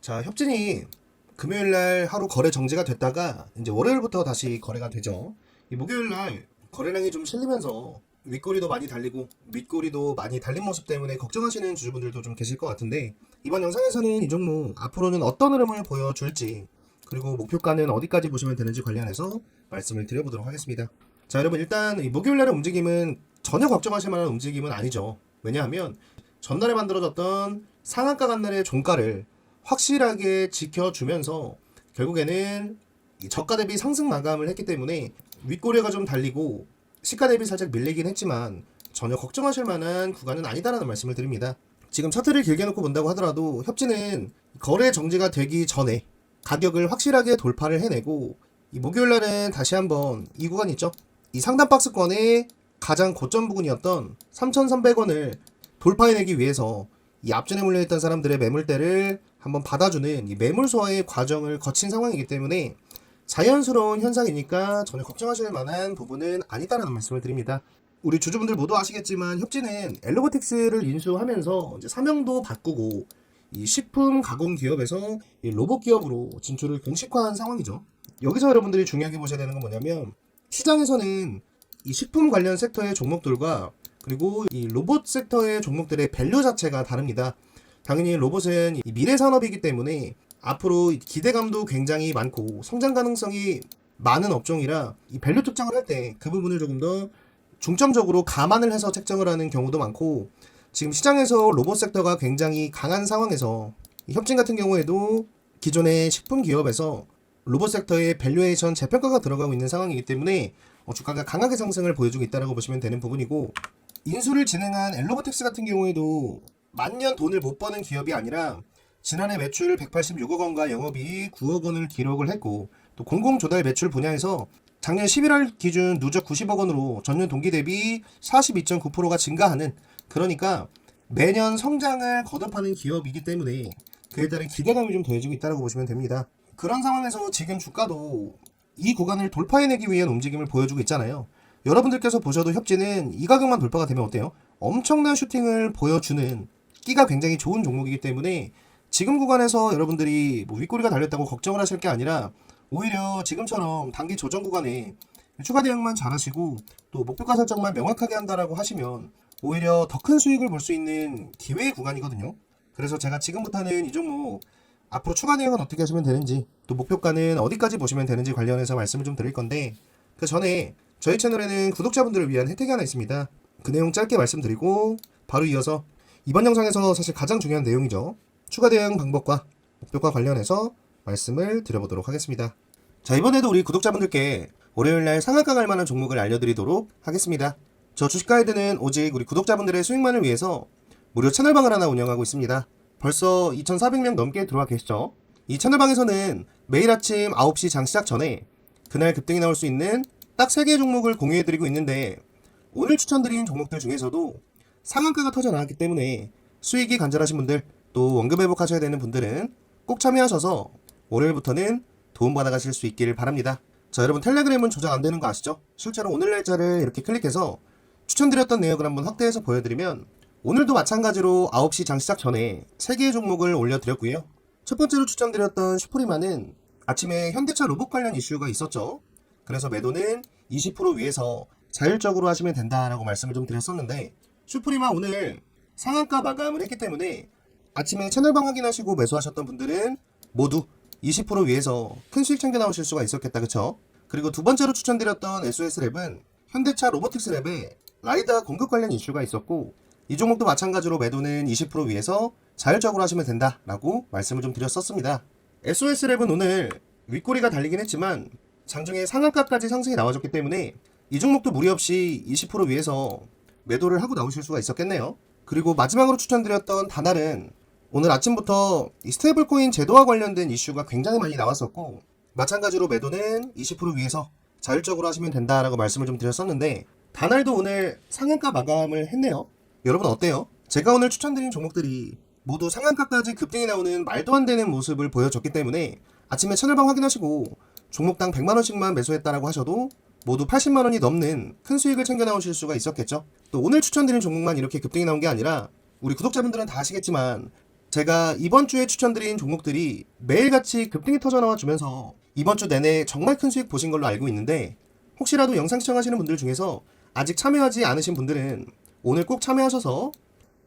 자, 협진이 금요일 날 하루 거래 정지가 됐다가 이제 월요일부터 다시 거래가 되죠. 이 목요일 날 거래량이 좀 실리면서 윗꼬리도 많이 달리고 밑꼬리도 많이 달린 모습 때문에 걱정하시는 주주분들도 좀 계실 것 같은데 이번 영상에서는 이 종목 앞으로는 어떤 흐름을 보여줄지 그리고 목표가는 어디까지 보시면 되는지 관련해서 말씀을 드려보도록 하겠습니다. 자, 여러분 일단 이 목요일 날의 움직임은 전혀 걱정하실 만한 움직임은 아니죠. 왜냐하면 전날에 만들어졌던 상한가 간날의 종가를 확실하게 지켜주면서 결국에는 이 저가 대비 상승 마감을 했기 때문에 윗꼬리가 좀 달리고 시가 대비 살짝 밀리긴 했지만 전혀 걱정하실 만한 구간은 아니다라는 말씀을 드립니다. 지금 차트를 길게 놓고 본다고 하더라도 협진은 거래 정지가 되기 전에 가격을 확실하게 돌파를 해내고 이 목요일 날은 다시 한번 이 구간 있죠? 이 상단 박스권의 가장 고점 부근이었던 3,300원을 돌파해내기 위해서 이 앞전에 몰려있던 사람들의 매물대를 한번 받아주는 이 매물 소화의 과정을 거친 상황이기 때문에 자연스러운 현상이니까 전혀 걱정하실 만한 부분은 아니다라는 말씀을 드립니다. 우리 주주분들 모두 아시겠지만 협진은 엘로보틱스를 인수하면서 이제 사명도 바꾸고 이 식품 가공 기업에서 이 로봇 기업으로 진출을 공식화한 상황이죠. 여기서 여러분들이 중요하게 보셔야 되는 건 뭐냐면 시장에서는 이 식품 관련 섹터의 종목들과 그리고 이 로봇 섹터의 종목들의 밸류 자체가 다릅니다. 당연히 로봇은 이 미래 산업이기 때문에 앞으로 기대감도 굉장히 많고 성장 가능성이 많은 업종이라 이 밸류 특정을 할 때 그 부분을 조금 더 중점적으로 감안을 해서 책정을 하는 경우도 많고 지금 시장에서 로봇 섹터가 굉장히 강한 상황에서 이 협진 같은 경우에도 기존의 식품 기업에서 로봇 섹터의 밸류에이션 재평가가 들어가고 있는 상황이기 때문에 어, 주가가 강하게 상승을 보여주고 있다고 보시면 되는 부분이고 인수를 진행한 엘로보텍스 같은 경우에도 만년 돈을 못 버는 기업이 아니라 지난해 매출 186억 원과 영업이익 9억 원을 기록을 했고 또 공공 조달 매출 분야에서 작년 11월 기준 누적 90억 원으로 전년 동기 대비 42.9%가 증가하는 그러니까 매년 성장을 거듭하는 기업이기 때문에 그에 따른 기대감이 좀 더해지고 있다고 보시면 됩니다. 그런 상황에서 지금 주가도 이 구간을 돌파해내기 위한 움직임을 보여주고 있잖아요. 여러분들께서 보셔도 협진은 이 가격만 돌파가 되면 어때요? 엄청난 슈팅을 보여주는 끼가 굉장히 좋은 종목이기 때문에 지금 구간에서 여러분들이 뭐 윗꼬리가 달렸다고 걱정을 하실 게 아니라 오히려 지금처럼 단기 조정 구간에 추가 대응만 잘하시고 또 목표가 설정만 명확하게 한다라고 하시면 오히려 더 큰 수익을 볼 수 있는 기회의 구간이거든요. 그래서 제가 지금부터는 이 종목 앞으로 추가 대응은 어떻게 하시면 되는지 또 목표가는 어디까지 보시면 되는지 관련해서 말씀을 좀 드릴 건데 그 전에 저희 채널에는 구독자분들을 위한 혜택이 하나 있습니다. 그 내용 짧게 말씀드리고 바로 이어서 이번 영상에서 사실 가장 중요한 내용이죠. 추가 대응 방법과 목표가 관련해서 말씀을 드려보도록 하겠습니다. 자 이번에도 우리 구독자분들께 월요일날 상한가 갈 만한 종목을 알려드리도록 하겠습니다. 저 주식 가이드는 오직 우리 구독자분들의 수익만을 위해서 무료 채널방을 하나 운영하고 있습니다. 벌써 2,400명 넘게 들어와 계시죠? 이 채널방에서는 매일 아침 9시 장 시작 전에 그날 급등이 나올 수 있는 딱 3개의 종목을 공유해드리고 있는데 오늘 추천드린 종목들 중에서도 상한가가 터져 나왔기 때문에 수익이 간절하신 분들 또 원금 회복하셔야 되는 분들은 꼭 참여하셔서 월요일부터는 도움받아 가실 수 있기를 바랍니다. 자 여러분 텔레그램은 조작 안 되는 거 아시죠? 실제로 오늘 날짜를 이렇게 클릭해서 추천드렸던 내역을 한번 확대해서 보여드리면 오늘도 마찬가지로 9시 장 시작 전에 3개의 종목을 올려드렸고요. 첫 번째로 추천드렸던 슈프리마는 아침에 현대차 로봇 관련 이슈가 있었죠. 그래서 매도는 20% 위에서 자율적으로 하시면 된다라고 말씀을 좀 드렸었는데 슈프리마 오늘 상한가 마감을 했기 때문에 아침에 채널방 확인하시고 매수하셨던 분들은 모두 20% 위에서 큰 수익 챙겨 나오실 수가 있었겠다 그쵸? 그리고 두 번째로 추천드렸던 SOS랩은 현대차 로보틱스랩에 라이다 공급 관련 이슈가 있었고 이 종목도 마찬가지로 매도는 20% 위에서 자율적으로 하시면 된다라고 말씀을 좀 드렸었습니다. SOS랩은 오늘 윗꼬리가 달리긴 했지만 장중에 상한가까지 상승이 나와줬기 때문에 이 종목도 무리 없이 20% 위에서 매도를 하고 나오실 수가 있었겠네요. 그리고 마지막으로 추천드렸던 다날은 오늘 아침부터 이 스테이블 코인 제도와 관련된 이슈가 굉장히 많이 나왔었고 마찬가지로 매도는 20% 위에서 자율적으로 하시면 된다라고 말씀을 좀 드렸었는데 다날도 오늘 상한가 마감을 했네요. 여러분 어때요? 제가 오늘 추천드린 종목들이 모두 상한가까지 급등이 나오는 말도 안 되는 모습을 보여줬기 때문에 아침에 채널방 확인하시고 종목당 100만 원씩만 매수했다라고 하셔도 모두 80만 원이 넘는 큰 수익을 챙겨 나오실 수가 있었겠죠. 또 오늘 추천드린 종목만 이렇게 급등이 나온 게 아니라 우리 구독자분들은 다 아시겠지만 제가 이번 주에 추천드린 종목들이 매일같이 급등이 터져 나와 주면서 이번 주 내내 정말 큰 수익 보신 걸로 알고 있는데 혹시라도 영상 시청하시는 분들 중에서 아직 참여하지 않으신 분들은 오늘 꼭 참여하셔서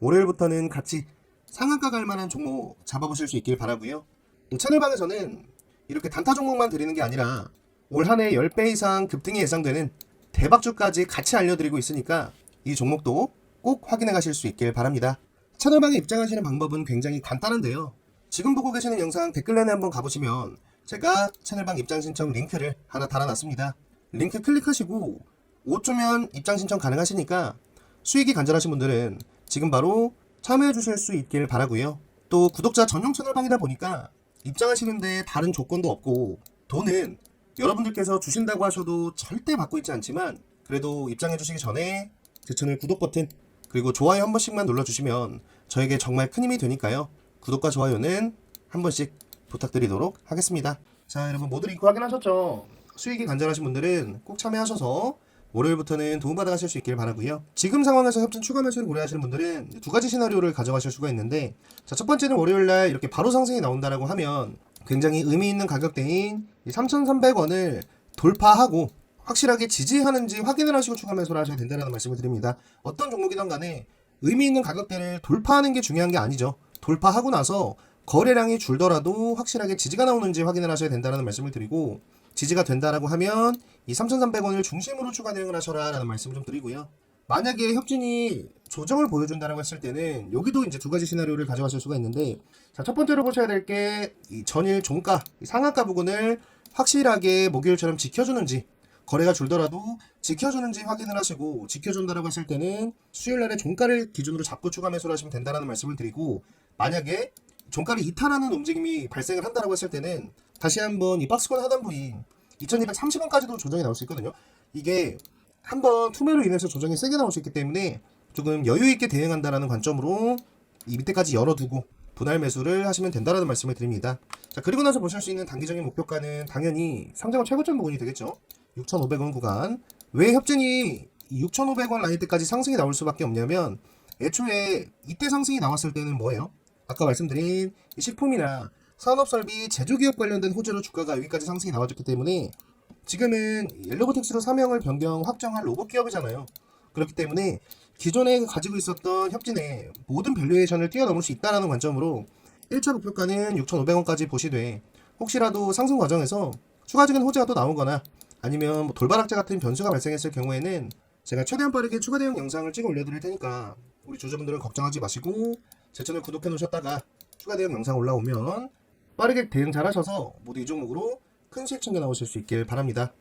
월요일부터는 같이 상한가 갈 만한 종목 잡아보실 수 있길 바라고요. 이 채널방에서는 이렇게 단타 종목만 드리는 게 아니라 올 한 해 10배 이상 급등이 예상되는 대박주까지 같이 알려드리고 있으니까 이 종목도 꼭 확인해 가실 수 있길 바랍니다. 채널방에 입장하시는 방법은 굉장히 간단한데요. 지금 보고 계시는 영상 댓글란에 한번 가보시면 제가 채널방 입장 신청 링크를 하나 달아놨습니다. 링크 클릭하시고 5초면 입장 신청 가능하시니까 수익이 간절하신 분들은 지금 바로 참여해 주실 수 있길 바라고요. 또 구독자 전용 채널방이다 보니까 입장하시는데 다른 조건도 없고 돈은 여러분들께서 주신다고 하셔도 절대 받고 있지 않지만 그래도 입장해 주시기 전에 제 채널 구독 버튼 그리고 좋아요 한 번씩만 눌러주시면 저에게 정말 큰 힘이 되니까요. 구독과 좋아요는 한 번씩 부탁드리도록 하겠습니다. 자 여러분 모두 링크 확인하셨죠? 수익이 간절하신 분들은 꼭 참여하셔서 월요일부터는 도움받아 가실 수 있길 바라고요. 지금 상황에서 협진 추가 매수를 고려하시는 분들은 두 가지 시나리오를 가져가실 수가 있는데 자, 첫 번째는 월요일 날 이렇게 바로 상승이 나온다라고 하면 굉장히 의미 있는 가격대인 3,300원을 돌파하고 확실하게 지지하는지 확인을 하시고 추가 매수를 하셔야 된다는 말씀을 드립니다. 어떤 종목이든 간에 의미 있는 가격대를 돌파하는 게 중요한 게 아니죠. 돌파하고 나서 거래량이 줄더라도 확실하게 지지가 나오는지 확인을 하셔야 된다는 말씀을 드리고 지지가 된다라고 하면 이 3,300원을 중심으로 추가 대응을 하셔라라는 말씀을 좀 드리고요. 만약에 협진이 조정을 보여준다라고 했을 때는 여기도 이제 두 가지 시나리오를 가져가실 수가 있는데 자, 첫 번째로 보셔야 될 게 이 전일 종가, 이 상한가 부분을 확실하게 목요일처럼 지켜주는지 거래가 줄더라도 지켜주는지 확인을 하시고 지켜준다라고 했을 때는 수요일 날에 종가를 기준으로 잡고 추가 매수를 하시면 된다라는 말씀을 드리고 만약에 종가를 이탈하는 움직임이 발생을 한다라고 했을 때는 다시 한번 이 박스권 하단부인 2230원까지도 조정이 나올 수 있거든요. 이게 한번 투매로 인해서 조정이 세게 나올 수 있기 때문에 조금 여유 있게 대응한다라는 관점으로 이 밑에까지 열어두고 분할 매수를 하시면 된다라는 말씀을 드립니다. 자 그리고 나서 보실 수 있는 단기적인 목표가는 당연히 상장원 최고점 부분이 되겠죠. 6,500원 구간. 왜 협진이 6,500원 라인 때까지 상승이 나올 수밖에 없냐면 애초에 이때 상승이 나왔을 때는 뭐예요? 아까 말씀드린 이 식품이나 산업설비, 제조기업 관련된 호재로 주가가 여기까지 상승이 나와줬기 때문에 지금은 옐로보텍스로 사명을 변경 확정할 로봇 기업이잖아요. 그렇기 때문에 기존에 가지고 있었던 협진의 모든 밸류에이션을 뛰어넘을 수 있다는 관점으로 1차 목표가는 6,500원까지 보시되 혹시라도 상승 과정에서 추가적인 호재가 또 나오거나 아니면 뭐 돌발악재 같은 변수가 발생했을 경우에는 제가 최대한 빠르게 추가 대응 영상을 찍어 올려드릴 테니까 우리 주주분들은 걱정하지 마시고 제 채널 구독해 놓으셨다가 추가 대응 영상 올라오면 빠르게 대응 잘 하셔서 모두 이 종목으로 큰 수익 챙겨 나오실 수 있길 바랍니다.